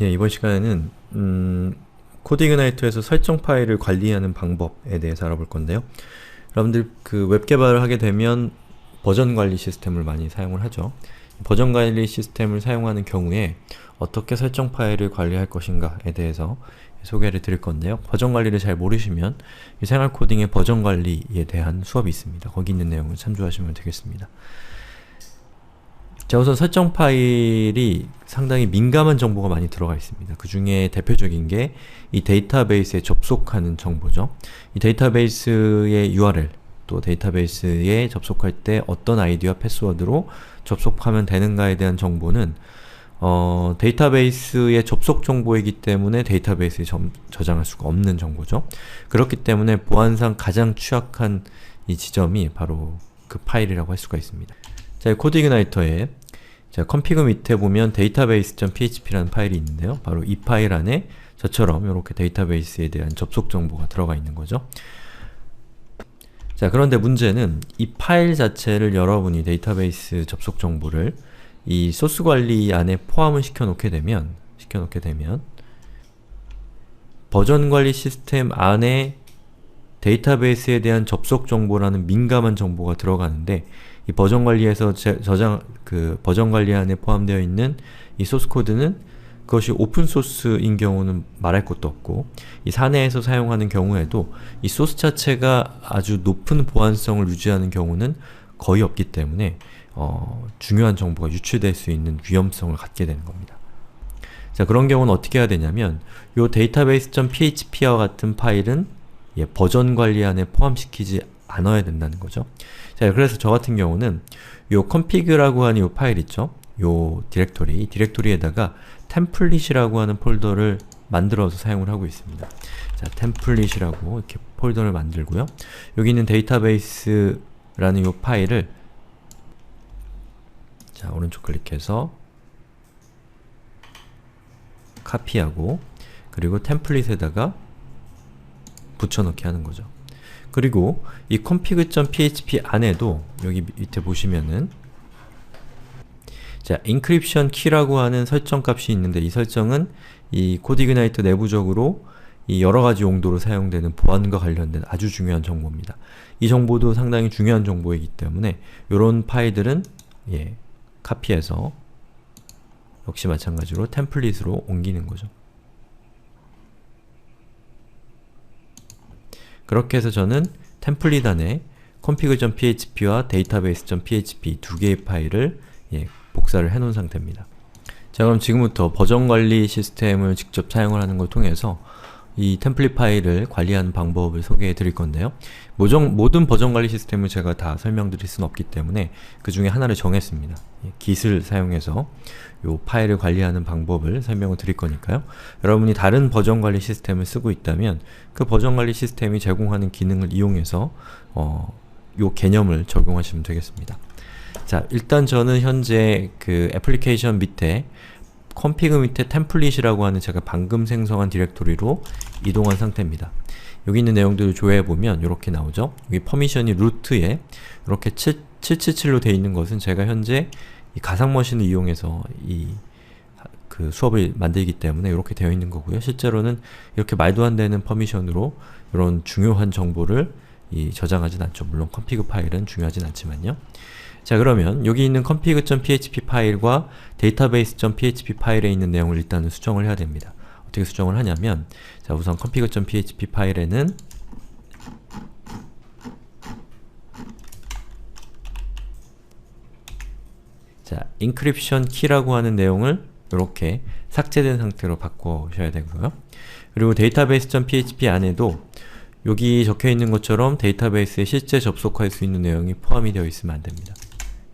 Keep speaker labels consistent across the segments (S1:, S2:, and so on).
S1: 예, 이번 시간에는 음, 코드이그나이트에서 설정 파일을 관리하는 방법에 대해서 알아볼 건데요. 여러분들 그 웹 개발을 하게 되면 버전 관리 시스템을 많이 사용을 하죠. 버전 관리 시스템을 사용하는 경우에 어떻게 설정 파일을 관리할 것인가에 대해서 소개를 드릴 건데요. 버전 관리를 잘 모르시면 이 생활 코딩의 버전 관리에 대한 수업이 있습니다. 거기 있는 내용을 참조하시면 되겠습니다. 자 우선 설정 파일이 상당히 민감한 정보가 많이 들어가 있습니다. 그 중에 대표적인 게 이 데이터베이스에 접속하는 정보죠. 이 데이터베이스의 URL 또 데이터베이스에 접속할 때 어떤 아이디와 패스워드로 접속하면 되는가에 대한 정보는 어, 데이터베이스의 접속 정보이기 때문에 데이터베이스에 점, 저장할 수가 없는 정보죠. 그렇기 때문에 보안상 가장 취약한 이 지점이 바로 그 파일이라고 할 수가 있습니다. 자, 코드 이그나이터에 자, 컴피그 밑에 보면 database.php라는 파일이 있는데요. 바로 이 파일 안에 저처럼 이렇게 데이터베이스에 대한 접속 정보가 들어가 있는 거죠. 자, 그런데 문제는 이 파일 자체를 여러분이 데이터베이스 접속 정보를 이 소스 관리 안에 포함을 시켜 놓게 되면 시켜 놓게 되면 버전 관리 시스템 안에 데이터베이스에 대한 접속 정보라는 민감한 정보가 들어가는데 이 버전 관리에서 제, 저장 그 버전 관리 안에 포함되어 있는 이 소스 코드는 그것이 오픈 소스인 경우는 말할 것도 없고 이 사내에서 사용하는 경우에도 이 소스 자체가 아주 높은 보안성을 유지하는 경우는 거의 없기 때문에 어, 중요한 정보가 유출될 수 있는 위험성을 갖게 되는 겁니다. 자 그런 경우는 어떻게 해야 되냐면 요 database.php와 같은 파일은 예, 버전 관리 안에 포함시키지 않아야 된다는 거죠. 자 그래서 저 같은 경우는 요 config라고 하는 요 파일 있죠? 요 디렉토리, 이 디렉토리에다가 템플릿이라고 하는 폴더를 만들어서 사용을 하고 있습니다. 자, 템플릿이라고 이렇게 폴더를 만들고요. 여기 있는 데이터베이스라는 요 파일을 자, 오른쪽 클릭해서 카피하고 그리고 템플릿에다가 붙여넣기 하는 거죠. 그리고 이 config.php 안에도 여기 밑에 보시면은 자, encryption key라고 하는 설정 값이 있는데 이 설정은 이 코디그나이트 내부적으로 이 여러가지 용도로 사용되는 보안과 관련된 아주 중요한 정보입니다. 이 정보도 상당히 중요한 정보이기 때문에 이런 파일들은 예, 카피해서 역시 마찬가지로 템플릿으로 옮기는 거죠. 그렇게 해서 저는 템플릿 안에 config.php와 database.php 두 개의 파일을 예, 복사를 해놓은 상태입니다. 자 그럼 지금부터 버전 관리 시스템을 직접 사용을 하는 걸 통해서 이 템플릿 파일을 관리하는 방법을 소개해 드릴 건데요. 모정, 모든 버전 관리 시스템을 제가 다 설명드릴 수는 없기 때문에 그 중에 하나를 정했습니다. git을 사용해서 이 파일을 관리하는 방법을 설명을 드릴 거니까요. 여러분이 다른 버전 관리 시스템을 쓰고 있다면 그 버전 관리 시스템이 제공하는 기능을 이용해서 어, 요 개념을 적용하시면 되겠습니다. 자, 일단 저는 현재 그 애플리케이션 밑에 컴피그 밑에 템플릿이라고 하는 제가 방금 생성한 디렉토리로 이동한 상태입니다. 여기 있는 내용들을 조회해보면 이렇게 나오죠? 여기 퍼미션이 루트에 이렇게 7, 777로 되어 있는 것은 제가 현재 이 가상머신을 이용해서 이 그 수업을 만들기 때문에 이렇게 되어 있는 거고요. 실제로는 이렇게 말도 안 되는 퍼미션으로 이런 중요한 정보를 이 저장하진 않죠. 물론 컴피그 파일은 중요하진 않지만요. 자 그러면 여기 있는 config.php 파일과 database.php 파일에 있는 내용을 일단은 수정을 해야 됩니다. 어떻게 수정을 하냐면 자 우선 config.php 파일에는 자 encryption key라고 하는 내용을 이렇게 삭제된 상태로 바꿔셔야 되고요. 그리고 database.php 안에도 여기 적혀 있는 것처럼 데이터베이스에 실제 접속할 수 있는 내용이 포함이 되어 있으면 안됩니다.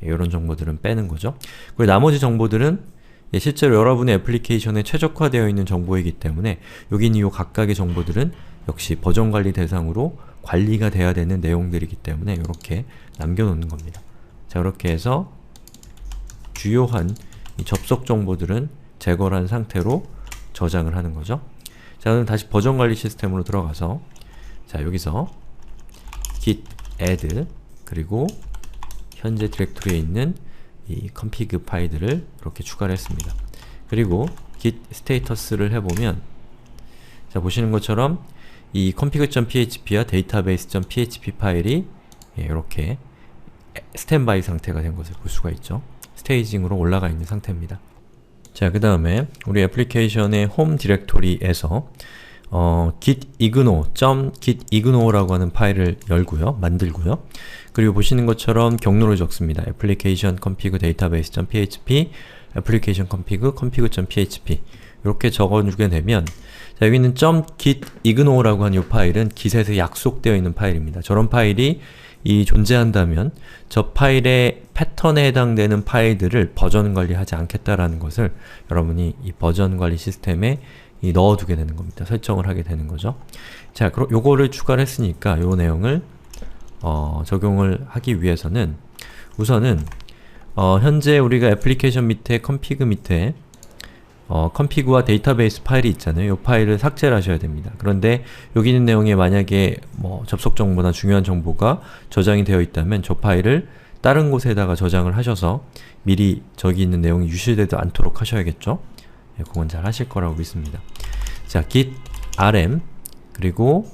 S1: 이런 정보들은 빼는 거죠. 그리고 나머지 정보들은 예, 실제로 여러분의 애플리케이션에 최적화되어 있는 정보이기 때문에 여기 있는 이 각각의 정보들은 역시 버전 관리 대상으로 관리가 돼야 되는 내용들이기 때문에 이렇게 남겨놓는 겁니다. 자 그렇게 해서 주요한 접속 정보들은 제거를 한 상태로 저장을 하는 거죠. 자 그럼 다시 버전 관리 시스템으로 들어가서 자 여기서 git add 그리고 현재 디렉토리에 있는 이 config 파일들을 이렇게 추가를 했습니다. 그리고 git status를 해보면 자 보시는 것처럼 이 config.php와 database.php 파일이 예, 이렇게 스탠바이 상태가 된 것을 볼 수가 있죠. 스테이징으로 올라가 있는 상태입니다. 자, 그 다음에 우리 애플리케이션의 홈 디렉토리에서 어, git ignore, .git ignore라고 하는 파일을 열고요, 만들고요. 그리고 보시는 것처럼 경로를 적습니다. application config database.php, application config config.php 이렇게 적어주게 되면 자, 여기 있는 .git ignore라고 하는 이 파일은 git에서 약속되어 있는 파일입니다. 저런 파일이 이 존재한다면 저 파일의 패턴에 해당되는 파일들을 버전 관리하지 않겠다라는 것을 여러분이 이 버전 관리 시스템에 이 넣어두게 되는 겁니다. 설정을 하게 되는 거죠. 자, 그럼 요거를 추가를 했으니까 요 내용을 어, 적용을 하기 위해서는 우선은 어, 현재 우리가 애플리케이션 밑에 컴피그 밑에 어, 컴피그와 데이터베이스 파일이 있잖아요. 이 파일을 삭제를 하셔야 됩니다. 그런데 여기 있는 내용에 만약에 뭐 접속 정보나 중요한 정보가 저장이 되어 있다면 저 파일을 다른 곳에다가 저장을 하셔서 미리 저기 있는 내용이 유실되지 않도록 하셔야겠죠? 예, 그건 잘 하실 거라고 믿습니다. 자, git rm 그리고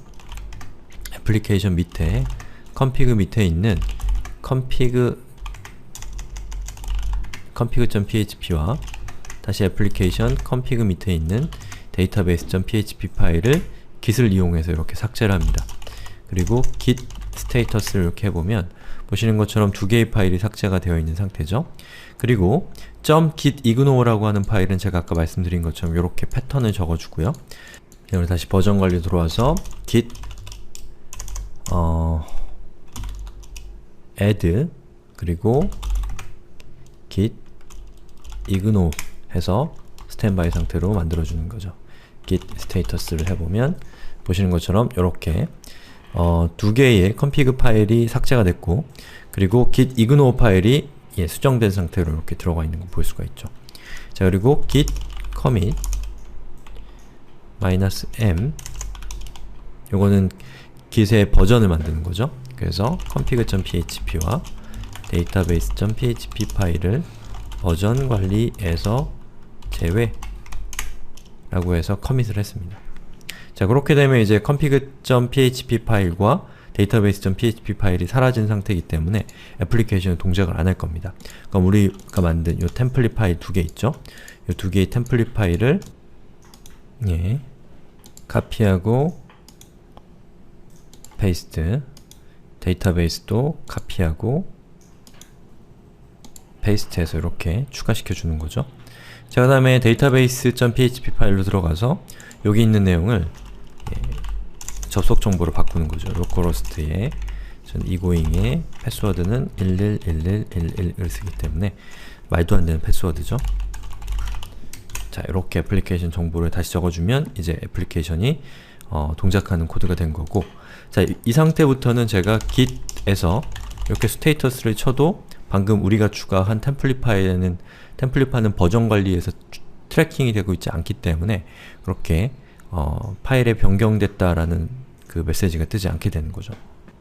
S1: 애플리케이션 밑에 config 밑에 있는 config config.php와 다시 애플리케이션 config 밑에 있는 database.php 파일을 git을 이용해서 이렇게 삭제를 합니다. 그리고 git 스테이터스를 이렇게 해보면 보시는 것처럼 두 개의 파일이 삭제가 되어 있는 상태죠. 그리고 .git ignore라고 하는 파일은 제가 아까 말씀드린 것처럼 이렇게 패턴을 적어주고요. 그리고 다시 버전 관리 들어와서 git 어, add 그리고 git ignore 해서 스탠바이 상태로 만들어주는 거죠. git 스테이터스를 해보면 보시는 것처럼 이렇게 어, 두 개의 config 파일이 삭제가 됐고 그리고 git ignore 파일이 예, 수정된 상태로 이렇게 들어가 있는 걸 볼 수가 있죠. 자 그리고 git commit "-m 요거는 git의 버전을 만드는 거죠. 그래서 config.php와 database.php 파일을 버전 관리에서 제외 라고 해서 커밋을 했습니다. 자 그렇게 되면 이제 config.php 파일과 database.php 파일이 사라진 상태이기 때문에 애플리케이션은 동작을 안 할 겁니다. 그럼 우리가 만든 이 템플릿 파일 두 개 있죠? 이두 개의 템플릿 파일을 예, 카피하고 페이스트 데이터베이스도 카피하고 페이스트해서 이렇게 추가시켜 주는 거죠. 자, 그 다음에 database.php 파일로 들어가서 여기 있는 내용을 예, 접속 정보를 바꾸는 거죠. 전 egoing의 패스워드는 111111을 쓰기 때문에 말도 안 되는 패스워드죠. 자, 이렇게 애플리케이션 정보를 다시 적어주면 이제 애플리케이션이 어, 동작하는 코드가 된 거고 자, 이, 이 상태부터는 제가 git에서 이렇게 스테이터스를 쳐도 방금 우리가 추가한 템플릿 파일에는 템플릿 파일은 버전 관리에서 트래킹이 되고 있지 않기 때문에 그렇게 어, 파일에 변경됐다라는 그 메시지가 뜨지 않게 되는 거죠.